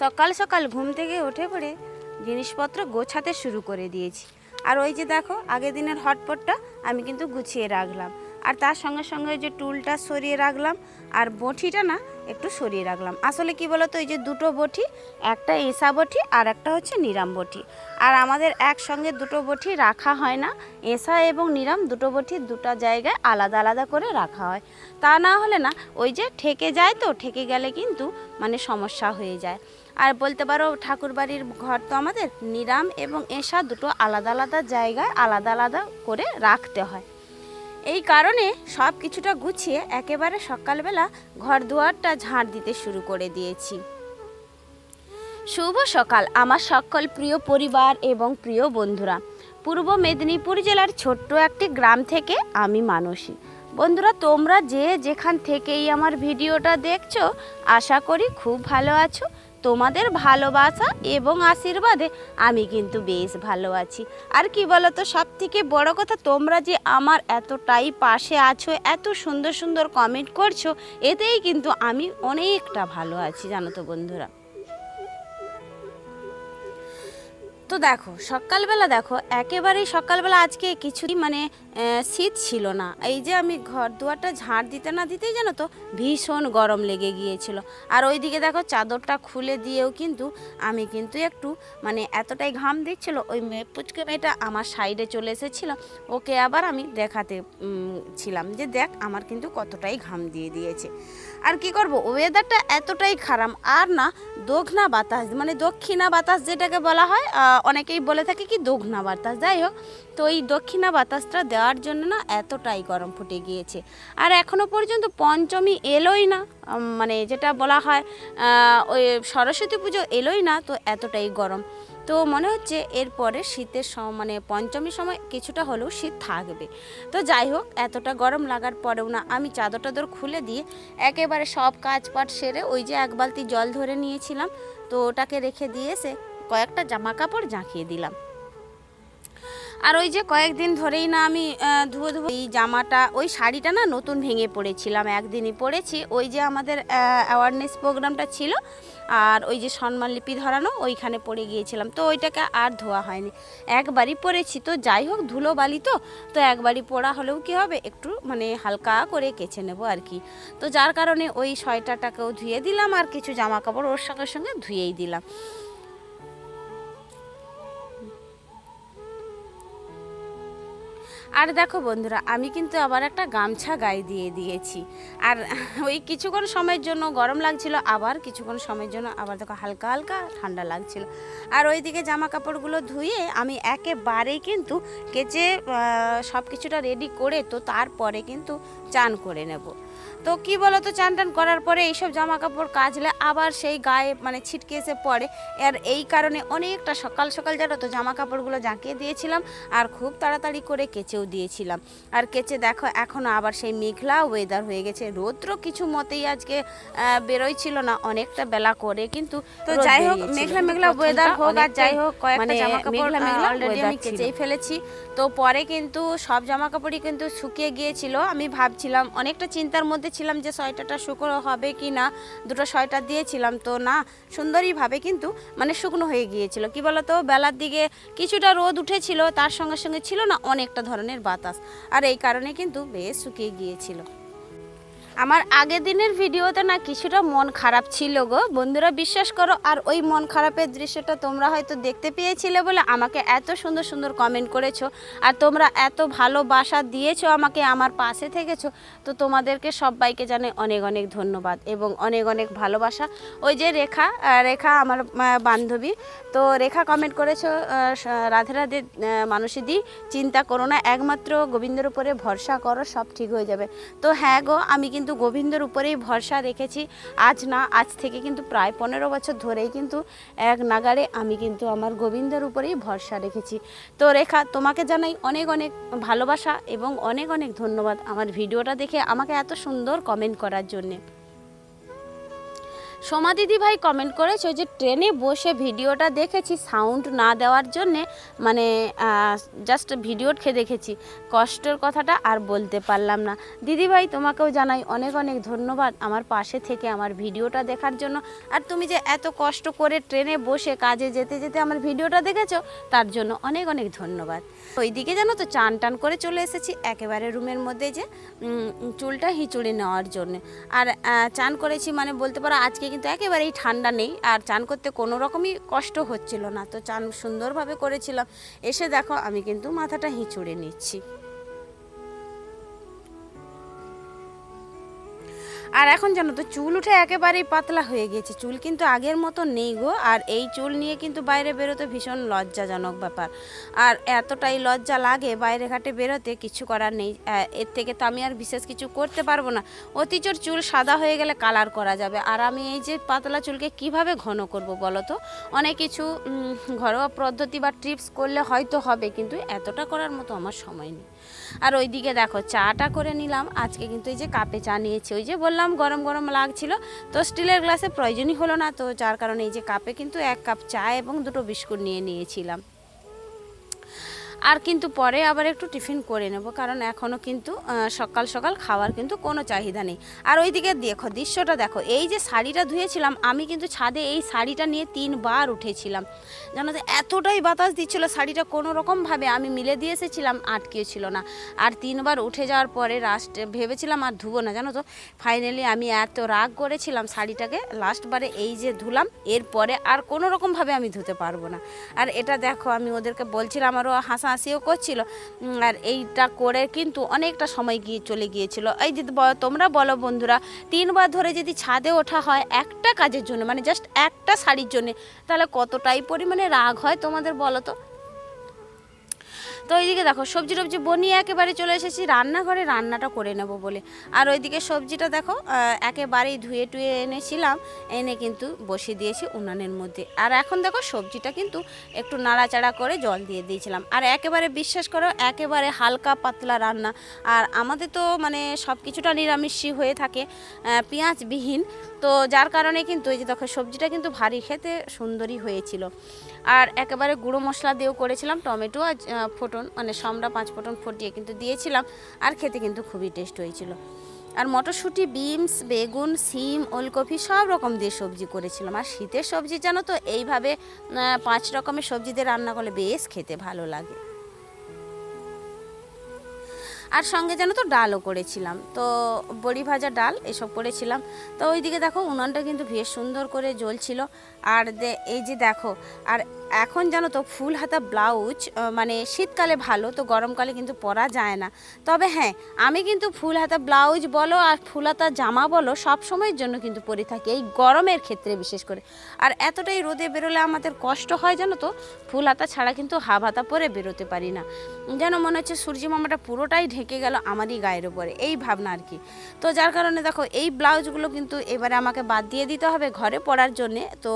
সকাল সকাল ঘুম থেকে উঠে পড়ে জিনিসপত্র গোছাতে শুরু করে দিয়েছি। আর ওই যে দেখো, আগের দিনের হটপটটা আমি কিন্তু গুছিয়ে রাখলাম। আর তার সঙ্গে সঙ্গে ওই যে টুলটা সরিয়ে রাখলাম, আর বটিটা না একটু সরিয়ে রাখলাম। আসলে কি বলতো এই যে দুটো বটি একটা এসা বটি আর একটা হচ্ছে নিরাম বটি আর আমাদের একসঙ্গে দুটো বটি রাখা হয় না এসা এবং নিরাম দুটো বটি দুটো জায়গায় আলাদা আলাদা করে রাখা হয়। তা না হলে না, ওই যে ঠেকে যায় তো, ঠেকে গেলে কিন্তু মানে সমস্যা হয়ে যায়। আর বলতে পারো ঠাকুরবাড়ির ঘর তো আমাদের, নিরাম এবং এসা দুটো আলাদা আলাদা জায়গায় আলাদা আলাদা করে রাখতে হয়। এই কারণে সব কিছুটা গুছিয়ে একেবারে সকালবেলা ঘর দুয়ারটা ঝাড় দিতে শুরু করে দিয়েছি। শুভ সকাল, আমার সকল প্রিয় পরিবার এবং প্রিয় বন্ধুরা। পূর্ব মেদিনীপুর জেলার ছোট্ট একটি গ্রাম থেকে আমি মানসী। বন্ধুরা, তোমরা যে যেখান থেকেই আমার ভিডিওটা দেখছ, আশা করি খুব ভালো আছো। তোমাদের ভালোবাসা এবং আশীর্বাদে আমি কিন্তু বেশ ভালো আছি। আর কি বলো তো সব থেকে বড়ো কথা, তোমরা যে আমার এতটাই পাশে আছো, এত সুন্দর সুন্দর কমেন্ট করছ, এতেই কিন্তু আমি অনেকটা ভালো আছি, জানো তো বন্ধুরা। তো দেখো, সকালবেলা দেখো, একেবারেই সকালবেলা আজকে কিছুই মানে শীত ছিল না। এই যে আমি ঘর দুয়ারটা ঝাড় দিতে না দিতেই জানো তো, ভীষণ গরম লেগে গিয়েছিল। আর ওইদিকে দেখো চাদরটা খুলে দিয়েও কিন্তু আমি কিন্তু একটু মানে এতটাই ঘাম দিচ্ছিল, ওই পুচকে মেয়েটা আমার সাইডে চলে এসেছিল। ওকে আবার আমি দেখাতে ছিলাম যে দেখ আমার কিন্তু কতটাই ঘাম দিয়ে দিয়েছে। আর কি করব ওয়েদারটা এতটাই খারাপ। আর না, দোঘনা বাতাস মানে দক্ষিণা বাতাস যেটাকে বলা হয় অনেকেই বলে থাকে কি দোঘনা বাতাস, যাই হোক। তো এই দক্ষিণা বাতাসটা দেওয়ার জন্য না এতটাই গরম ফুটে গিয়েছে। আর এখনও পর্যন্ত পঞ্চমী এলোই না মানে যেটা বলা হয় ওই সরস্বতী পুজো এলোই না, তো এতটাই গরম। তো মনে হচ্ছে এরপরে শীতের সম- মানে পঞ্চমীর সময় কিছুটা হলেও শীত থাকবে। তো যাই হোক, এতটা গরম লাগার পরেও না আমি চাদর টাদর খুলে দিয়ে একেবারে সব কাজ পাট সেরে ওই যে এক বালতি জল ধরে নিয়েছিলাম, তো ওটাকে রেখে দিয়ে এসে কয়েকটা জামা কাপড় জাঁকিয়ে দিলাম। আর ওই যে কয়েকদিন ধরেই না আমি ধুয়ে ধুয়ে এই জামাটা, ওই শাড়িটা না নতুন ভেঙে পড়েছিলাম, একদিনই পড়েছি। ওই যে আমাদের অ্যাওয়ারনেস প্রোগ্রামটা ছিল, আর ওই যে সম্মান লিপি ধরানো, ওইখানে পড়ে গিয়েছিলাম। তো ওইটাকে আর ধোয়া হয়নি। একবারই পরেছি তো, যাই হোক ধুলো বালি তো তো একবারই পড়া হলেও কি হবে? একটু মানে হালকা করে কেচে নেব আর কি। তো যার কারণে ওই সোয়েটারটাকেও ধুয়ে দিলাম, আর কিছু জামা কাপড় ওর সঙ্গে সঙ্গে ধুয়েই দিলাম। আর দেখো বন্ধুরা, আমি কিন্তু আবার একটা গামছা গায়ে দিয়ে দিয়েছি। আর ওই কিছুক্ষণ সময়ের জন্য গরম লাগছিল, আবার কিছুক্ষণ সময়ের জন্য আবার দেখো হালকা হালকা ঠান্ডা লাগছিল। আর ওইদিকে জামা কাপড়গুলো ধুয়ে আমি একেবারেই কিন্তু কেচে সব কিছুটা রেডি করে তো তারপরে কিন্তু চান করে নেব। তো কি বলো তো চান টান করার পরে এইসব জামা কাপড় কাচলে আবার সেই গায়ে মানে ছিটকে এসে পড়ে। আর এই কারণে অনেকটা সকাল সকাল জানো তো জামা কাপড়গুলো জাঁকিয়ে দিয়েছিলাম আর খুব তাড়াতাড়ি করে কেচেও দিয়েছিলাম। আর কেচে দেখো এখনও আবার সেই মেঘলা ওয়েদার হয়ে গেছে। রৌদ্র কিছু মতেই আজকে বেরোই ছিল না অনেকটা বেলা করে কিন্তু তো যাই হোক মেঘলা মেঘলা ওয়েদার হোক আর যাই হোক কয়েকটা জামা কাপড় অলরেডি আমি কেচেই ফেলেছি। তো পরে কিন্তু সব জামা কাপড়ই কিন্তু শুকিয়ে গিয়েছিল। আমি ভাবছিলাম অনেকটা চিন্তার মধ্যে ছিলাম যে সোয়েটারটা শুকনো হবে কি না, দুটো সোয়েটার দিয়েছিলাম তো না, সুন্দরীভাবে কিন্তু মানে শুকনো হয়ে গিয়েছিল। কি বলতো? বেলার দিকে কিছুটা রোদ উঠেছিল, তার সঙ্গে সঙ্গে ছিল না অনেকটা ধরনের বাতাস। আর এই কারণে কিন্তু বেশ শুকিয়ে গিয়েছিল। আমার আগের দিনের ভিডিওতে না কিছুটা মন খারাপ ছিল গো। বন্ধুরা বিশ্বাস করো আর ওই মন খারাপের দৃশ্যটা তোমরা হয়তো দেখতে পেয়েছিলে বলে আমাকে এত সুন্দর সুন্দর কমেন্ট করেছ। আর তোমরা এত ভালোবাসা দিয়েছ আমাকে আমার পাশে থেকেছো তো তোমাদেরকে সবাইকে জানে অনেক অনেক ধন্যবাদ এবং অনেক অনেক ভালোবাসা। ওই যে রেখা রেখা আমার বান্ধবী তো রেখা কমেন্ট করেছ রাধে রাধে আহ, মানসীদি চিন্তা করো না একমাত্র গোবিন্দের উপরে ভরসা করো সব ঠিক হয়ে যাবে। তো হ্যাঁ গো আমি কিন্তু গোবিন্দর উপরেই ভরসা রেখেছি। আজ না, আজ থেকে কিন্তু প্রায় পনেরো বছর ধরেই কিন্তু এক নাগারে আমি কিন্তু আমার গোবিন্দর উপরেই ভরসা রেখেছি। তো রেখা, তোমাকে জানাই অনেক অনেক ভালোবাসা এবং অনেক অনেক ধন্যবাদ আমার ভিডিওটা দেখে আমাকে এত সুন্দর কমেন্ট করার জন্যে। সোমা দিদি ভাই কমেন্ট করেছে যে, ট্রেনে বসে ভিডিওটা দেখেছি সাউন্ড না দেওয়ার জন্যে মানে জাস্ট ভিডিও খেয়ে দেখেছি। কষ্টের কথাটা আর বলতে পারলাম না। দিদি ভাই, তোমাকেও জানাই অনেক অনেক ধন্যবাদ আমার পাশে থেকে আমার ভিডিওটা দেখার জন্য। আর তুমি যে এত কষ্ট করে ট্রেনে বসে কাজে যেতে যেতে আমার ভিডিওটা দেখেছ, তার জন্য অনেক অনেক ধন্যবাদ। ওইদিকে জানো তো চান টান করে চলে এসেছি, একেবারে রুমের মধ্যে যে চুলটা হিঁচুড়ে নেওয়ার জন্য। আর চান করেছি মানে বলতে পারো আজকে কিন্তু একেবারেই ঠান্ডা নেই, আর চান করতে কোনো রকমই কষ্ট হচ্ছিল না। তো চান সুন্দরভাবে করেছিলাম, এসে দেখো আমি কিন্তু মাথাটা হিঁচুড়ে নিচ্ছি। আর এখন জানো তো, চুল উঠে একেবারেই পাতলা হয়ে গেছে চুল কিন্তু আগের মতো নেই গো, আর এই চুল নিয়ে কিন্তু বাইরে বেরোতে ভীষণ লজ্জাজনক ব্যাপার। আর এতটাই লজ্জা লাগে বাইরে ঘাটে বেরোতে, কিছু করার নেই। এর থেকে তো আমি আর বিশেষ কিছু করতে পারব না। অতিচর চুল সাদা হয়ে গেলে কালার করা যাবে। আর আমি এই যে পাতলা চুলকে কীভাবে ঘন করব বলো তো? অনেক কিছু ঘরোয়া পদ্ধতি বা টিপস করলে হয়তো হবে, কিন্তু এতটা করার মতো আমার সময় নেই। আর ওইদিকে দেখো, চাটা করে নিলাম। আজকে কিন্তু এই যে কাপে চা নিয়েছি। ওই যে বললাম, গরম গরম লাগছিল। তো স্টিলের গ্লাসে প্রয়োজনই হলো না। তো যার কারণে এই যে কাপে কিন্তু এক কাপ চা এবং দুটো বিস্কুট নিয়ে নিয়েছিলাম। আর কিন্তু পরে আবার একটু টিফিন করে নেব, কারণ এখনও কিন্তু সকাল সকাল খাওয়ার কিন্তু কোনো চাহিদা নেই। আর ওইদিকে দেখো, দৃশ্যটা দেখো, এই যে শাড়িটা ধুয়েছিলাম, আমি কিন্তু ছাদে এই শাড়িটা নিয়ে তিনবার উঠেছিলাম। জানো তো, এতটাই বাতাস দিচ্ছিল শাড়িটা, কোনো রকমভাবে আমি মিলে দিয়ে এসেছিলাম আটকেছিল না। আর তিনবার উঠে যাওয়ার পরে লাস্টে ভেবেছিলাম আর ধুবো না, জানো তো ফাইনালি আমি এত রাগ করেছিলাম শাড়িটাকে লাস্টবারে এই যে ধুলাম, এরপরে আর কোনো রকমভাবে আমি ধুতে পারব না। আর এটা দেখো, আমি ওদেরকে বলছিলাম আরও হাসাহাসিও করছিল। আর এইটা করে কিন্তু অনেকটা সময় গিয়ে চলে গিয়েছিল। এই যদি তোমরা বলো বন্ধুরা, তিনবার ধরে যদি ছাদে ওঠা হয় একটা কাজের জন্য মানে জাস্ট একটা শাড়ির জন্য, তাহলে কতটাই পরিমাণে রাগ হয় তোমাদের বলো তো? তো ওইদিকে দেখো, সবজি টবজি বনিয়ে একেবারে চলে এসেছি। রান্নাঘরে রান্নাটা করে নেব বলে। আর ওইদিকে সবজিটা দেখো একেবারেই ধুয়ে টুয়ে এনেছিলাম, এনে কিন্তু বসিয়ে দিয়েছি উনানের মধ্যে। আর এখন দেখো, সবজিটা কিন্তু একটু নাড়াচাড়া করে জল দিয়ে দিয়েছিলাম। আর একেবারে বিশ্বাস করো, একেবারে হালকা পাতলা রান্না। আর আমাদের তো মানে সব কিছুটা নিরামিষই হয়ে থাকে পেঁয়াজবিহীন। তো যার কারণে কিন্তু এই যে দেখো, সবজিটা কিন্তু ভারী, খেতে সুন্দরই হয়েছিল। আর একেবারে গুঁড়ো মশলা দিয়েও করেছিলাম, টমেটো আর ফোটন মানে সমরা পাঁচ ফোটন ফুটিয়ে কিন্তু দিয়েছিলাম আর খেতে কিন্তু খুবই টেস্ট হয়েছিল। আর মটরশুঁটি, বিনস, বেগুন, সিম, ওলকপি সব রকম দিয়ে সবজি করেছিলাম। আর শীতের সবজি জানো তো, এইভাবে পাঁচ রকমের সবজি দিয়ে রান্না করলে বেশ খেতে ভালো লাগে। আর সঙ্গে যেন তো, ডালও করেছিলাম। তো বড়ি ভাজা ডাল এসব করেছিলাম। তো ওইদিকে দেখো, উনানটা কিন্তু বেশ সুন্দর করে জ্বলছিল। আর এই যে দেখো, আর এখন জানো তো, ফুল হাতা ব্লাউজ মানে শীতকালে ভালো, তো গরমকালে কিন্তু পরা যায় না। তবে হ্যাঁ আমি কিন্তু ফুল হাতা ব্লাউজ বলো আর ফুল হাতা জামা বলো, সব সময়ের জন্য কিন্তু পরে থাকি এই গরমের ক্ষেত্রে বিশেষ করে। আর এতটাই রোদে বেরোলে আমাদের কষ্ট হয় জানো তো, ফুল হাতা ছাড়া কিন্তু হাফ হাতা পরে বেরোতে পারি না। যেন মনে হচ্ছে সূর্য মামাটা পুরোটাই ঢেকে গেল আমারই গায়ের উপরে, এই ভাবনা আর কি। তো যার কারণে দেখো, এই ব্লাউজগুলো কিন্তু এবারে আমাকে বাদ দিয়ে দিতে হবে ঘরে পরার জন্যে। তো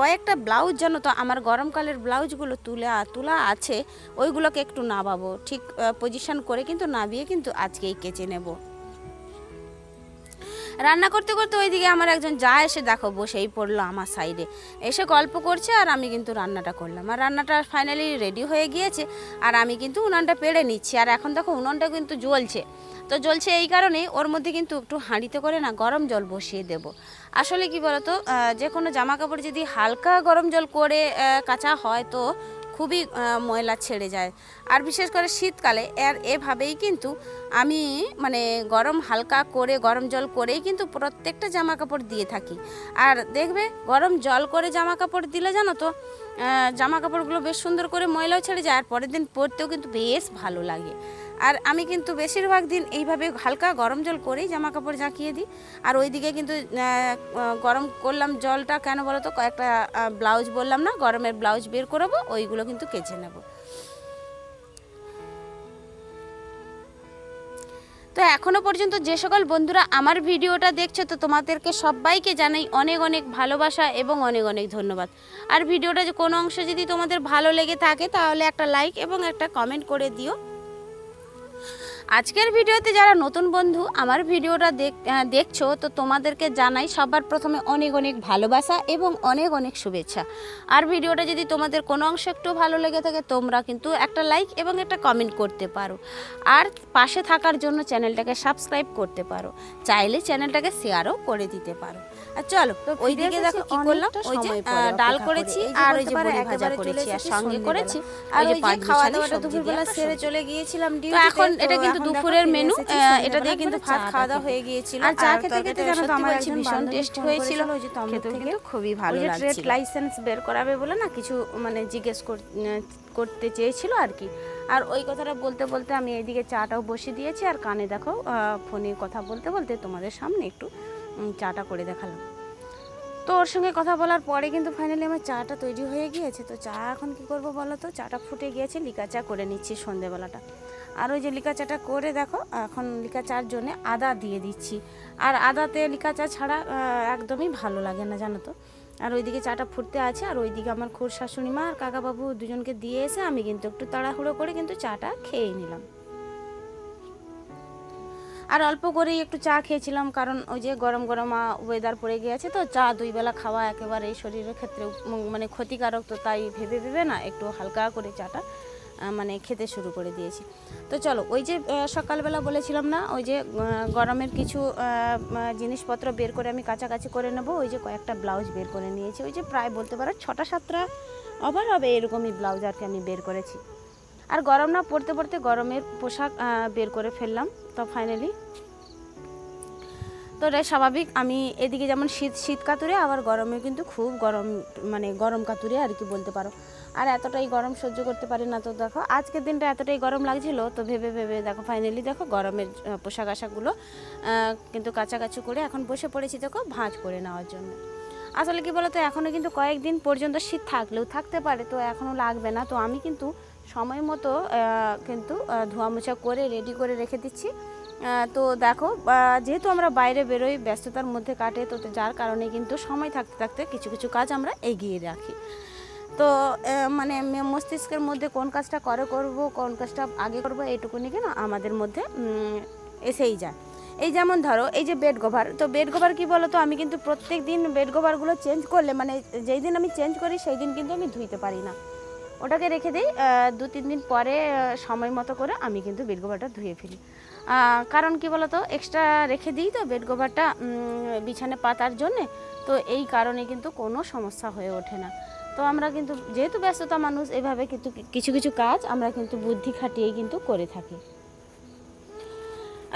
কয়েকটা ব্লাউজ জানো তো, আমার গরমকালের ব্লাউজগুলো তুলে তোলা আছে, ওইগুলোকে একটু নাবাবো ঠিক পজিশন করে কিন্তু নাবিয়ে কিন্তু আজকেই কেচে নেব। রান্না করতে করতে ওইদিকে আমার একজন যা এসে দেখো বসেই পড়ল আমার সাইডে এসে গল্প করছে আর আমি কিন্তু রান্নাটা করলাম। আর রান্নাটা ফাইনালি রেডি হয়ে গিয়েছে আর আমি কিন্তু উনানটা পেড়ে নিচ্ছি। আর এখন দেখো উনানটা কিন্তু জ্বলছে। তো জ্বলছে এই কারণে ওর মধ্যে কিন্তু একটু হাঁড়িতে করে না গরম জল বসিয়ে দেব। আসলে কি বলতো যে কোনো জামা কাপড় যদি হালকা গরম জল করে কাচা হয় তো খুবই ময়লা ছেড়ে যায়। আর বিশেষ করে শীতকালে এর এভাবেই কিন্তু আমি মানে গরম হালকা করে, গরম জল করেই কিন্তু প্রত্যেকটা জামা কাপড় দিয়ে থাকি। আর দেখবে, গরম জল করে জামা কাপড় দিলে জানো তো জামা কাপড়গুলো বেশ সুন্দর করে ময়লাও ছেড়ে যায়, আর পরের দিন পরতেও কিন্তু বেশ ভালো লাগে। আর আমি কিন্তু বেশিরভাগ দিন এইভাবে হালকা গরম জল করেই জামা কাপড় জাঁকিয়ে দিই। আর ওইদিকে কিন্তু গরম করলাম জলটা, কেন বলো তো কয়েকটা ব্লাউজ বললাম না, গরমের ব্লাউজ বের করব, ওইগুলো কিন্তু কেচে নেব। তো এখনও পর্যন্ত যে সকল বন্ধুরা আমার ভিডিওটা দেখছ, তো তোমাদেরকে সবাইকে জানাই অনেক অনেক ভালোবাসা এবং অনেক অনেক ধন্যবাদ। আর ভিডিওটা যে কোনো অংশ যদি তোমাদের ভালো লেগে থাকে, তাহলে একটা লাইক এবং একটা কমেন্ট করে দিও। আজকের ভিডিওতে যারা নতুন বন্ধু আমার ভিডিওটা দেখ দেখছ তো তোমাদেরকে জানাই সবার প্রথমে অনেক অনেক ভালোবাসা এবং অনেক অনেক শুভেচ্ছা। আর ভিডিওটা যদি তোমাদের কোনো অংশ একটু ভালো লেগে থাকে তোমরা কিন্তু একটা লাইক এবং একটা কমেন্ট করতে পারো। আর পাশে থাকার জন্য চ্যানেলটাকে সাবস্ক্রাইব করতে পারো। চাইলে চ্যানেলটাকে শেয়ারও করে দিতে পারো। আর চলো তো ওই দিকে দেখো কি করলাম? ওই যে ডাল করেছি আর ওই যে বড়ি ভাজা করেছি আর সঙ্গে করেছি। আর ওই যে খাওয়া দাওয়াটা দুপুরবেলা সেরে চলে গিয়েছিলাম এখন এটা তো কিন্তু দুপুরের মেনু এটা দিয়ে কিন্তু ভাত খাওয়া দাওয়া হয়ে গিয়েছিল। আর চা খেতে খেতে জানো তো আমার একজন ভীষণ টেস্ট হয়েছিল। খেতেও কিন্তু খুবই ভালো যে ট্রেড লাইসেন্স বের করাবে বলে না কিছু মানে জিজ্ঞেস কর- করতে চেয়েছিল আর কি। আর ওই কথাটা বলতে বলতে আমি এইদিকে চাটাও বসিয়ে দিয়েছি আর কানে দেখো ফোনে কথা বলতে বলতে তোমাদের সামনে একটু চাটা করে দেখালাম। তো ওর সঙ্গে কথা বলার পরে কিন্তু ফাইনালি আমার চাটা তৈরি হয়ে গিয়েছে। তো চা এখন কি করব বলো তো? চাটা ফুটে গিয়েছে লিকা চা করে নিচ্ছি সন্ধেবেলাটা আর ওই যে লিকা চাটা করে দেখো, এখন লিকা চার জন্য আদা দিয়ে দিচ্ছি। আর আদাতে লিকা চা ছাড়া একদমই ভালো লাগে না, জানো তো? আর ওইদিকে চাটা ফুটতে আছে, আর ওইদিকে আমার খুর শাশুড়ি মা আর কাকাবাবু দুজনকে দিয়ে এসে আমি কিন্তু একটু তাড়াহুড়ো করে কিন্তু চাটা খেয়ে নিলাম। আর অল্প করেই একটু চা খেয়েছিলাম, কারণ ওই যে গরম গরম ওয়েদার পড়ে গিয়েছে তো, চা দুই বেলা খাওয়া একেবারে শরীরের ক্ষেত্রে মানে ক্ষতিকারক তো তাই ভেবে ভেবে না, একটু হালকা করে চাটা মানে খেতে শুরু করে দিয়েছি। তো চলো, ওই যে সকালবেলা বলেছিলাম না, ওই যে গরমের কিছু জিনিসপত্র বের করে আমি কাছাকাছি করে নেব, ওই যে কয়েকটা ব্লাউজ বের করে নিয়েছি। ওই যে প্রায় বলতে পারো ছটা সাতটা ওভার হবে এরকমই ব্লাউজ আর কি আমি বের করেছি। আর গরম না, পড়তে পড়তে গরমের পোশাক বের করে ফেললাম, তো ফাইনালি তো এটা স্বাভাবিক, আমি এদিকে যেমন শীত শীত কাতুরে, আবার গরমে কিন্তু খুব গরম মানে গরম কাতুরে আর কি বলতে পারো। আর এতটাই গরম সহ্য করতে পারি না তো দেখো, আজকের দিনটা এতটাই গরম লাগছিল তো ভেবে ভেবে দেখো ফাইনালি দেখো গরমের পোশাক আশাকগুলো কিন্তু কাছাকাছি করে এখন বসে পড়েছি দেখো ভাঁজ করে নেওয়ার জন্য। আসলে কি বলতো এখনও কিন্তু কয়েকদিন পর্যন্ত শীত থাকলেও থাকতে পারে তো এখনও লাগবে না তো আমি কিন্তু সময় মতো কিন্তু ধোয়া মোছা করে রেডি করে রেখে দিচ্ছি। তো দেখো যেহেতু আমরা বাইরে বেরোই, ব্যস্ততার মধ্যে কাটে তো যার কারণে কিন্তু সময় থাকতে থাকতে কিছু কিছু কাজ আমরা এগিয়ে রাখি। তো মানে মস্তিষ্কের মধ্যে কোন কাজটা করে করব, কোন কাজটা আগে করব, এইটুকুনি কেন আমাদের মধ্যে এসেই যায়। এই যেমন ধরো, এই যে বেড কভার তো বেড কভার কী বলো তো আমি কিন্তু প্রত্যেক দিন বেড কভারগুলো চেঞ্জ করলে মানে যেই দিন আমি চেঞ্জ করি, সেই দিন কিন্তু আমি ধুইতে পারি না। ওটাকে রেখে দিই দু তিন দিন পরে সময় মতো করে আমি কিন্তু বেড কভারটা ধুয়ে ফেলি। কারণ কি বলতো? এক্সট্রা রেখে দিই তো বেড কভারটা বিছানে পাতার জন্যে, তো এই কারণে কিন্তু কোনো সমস্যা হয়ে ওঠে না। তো আমরা কিন্তু যেহেতু ব্যস্ততা মানুষ, এভাবে কিন্তু কিছু কিছু কাজ আমরা কিন্তু বুদ্ধি খাটিয়েই কিন্তু করে থাকি।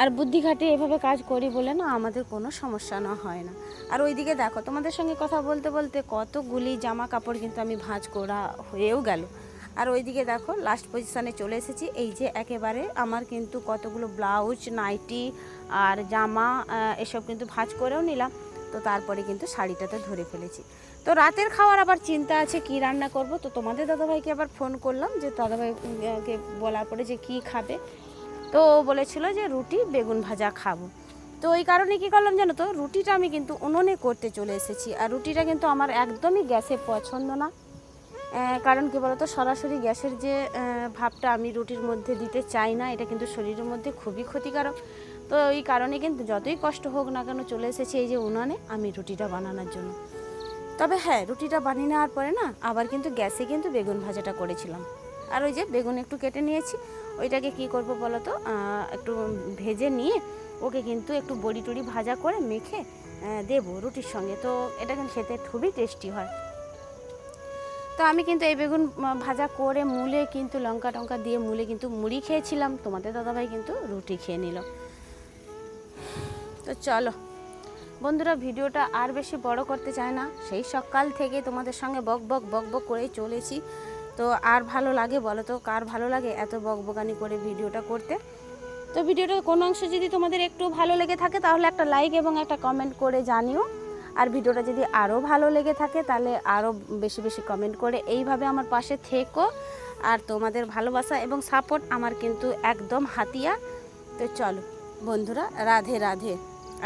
আর বুদ্ধি খাটিয়ে এভাবে কাজ করি বলে না আমাদের কোনো সমস্যা না হয় না। আর ওইদিকে দেখো, তোমাদের সঙ্গে কথা বলতে বলতে কতগুলি জামা কাপড় কিন্তু আমি ভাঁজ করা হয়েও গেল। আর ওইদিকে দেখো লাস্ট পজিশানে চলে এসেছি। এই যে একেবারে আমার কিন্তু কতগুলো ব্লাউজ নাইটি আর জামা এসব কিন্তু ভাঁজ করেও নিলাম। তো তারপরে কিন্তু শাড়িটাতে ধরে ফেলেছি। তো রাতের খাওয়ার আবার চিন্তা আছে, কি রান্না করব? তো তোমাদের দাদাভাইকে আবার ফোন করলাম যে দাদাভাইকে বলার পরে যে কি খাবে। তো বলেছিল যে রুটি, বেগুন ভাজা খাব। তো ওই কারণে কি করলাম জানো তো, রুটিটা আমি কিন্তু উনুনে করতে চলে এসেছি। আর রুটিটা কিন্তু আমার একদমই গ্যাসে পছন্দ না। কারণ কি বলতো, সরাসরি গ্যাসের যে ভাবটা আমি রুটির মধ্যে দিতে চাই না, এটা কিন্তু শরীরের মধ্যে খুবই ক্ষতিকারক। তো এই কারণে কিন্তু যতই কষ্ট হোক না কেন চলে এসেছি এই যে উনানে আমি রুটিটা বানানোর জন্য। তবে হ্যাঁ রুটিটা বানিয়ে নেওয়ার পরে না আবার কিন্তু গ্যাসে কিন্তু বেগুন ভাজাটা করেছিলাম। আর ওই যে বেগুন একটু কেটে নিয়েছি, ওইটাকে কি করব বলো তো? একটু ভেজে নিয়ে ওকে কিন্তু একটু বড়ি টড়ি ভাজা করে মেখে দেবো রুটির সঙ্গে। তো এটা কিন্তু খেতে খুবই টেস্টি হয়। তো আমি কিন্তু এই বেগুন ভাজা করে মুলে কিন্তু লঙ্কা টঙ্কা দিয়ে মুলে কিন্তু মুড়ি খেয়েছিলাম। তোমাদের দাদাভাই কিন্তু রুটি খেয়ে নিল। তো চলো বন্ধুরা, ভিডিওটা আর বেশি বড় করতে চায় না। সেই সকাল থেকে তোমাদের সঙ্গে বক বক বক বক করেই চলেছি। তো আর ভালো লাগে বলো তো? কার ভালো লাগে এত বকবকানি করে ভিডিওটা করতে? তো ভিডিওটার কোনো অংশ যদি তোমাদের একটু ভালো লেগে থাকে, তাহলে একটা লাইক এবং একটা কমেন্ট করে জানিও। আর ভিডিওটা যদি আরও ভালো লেগে থাকে, তাহলে আরও বেশি বেশি কমেন্ট করে এইভাবে আমার পাশে থেকো। আর তোমাদের ভালোবাসা এবং সাপোর্ট আমার কিন্তু একদম হাতিয়া। তো চলো বন্ধুরা, রাধে রাধে।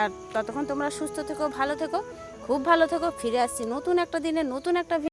আর ততক্ষণ তোমরা সুস্থ থেকো, ভালো থেকো, খুব ভালো থেকো, ফিরে আসছি নতুন একটা দিনে, নতুন একটা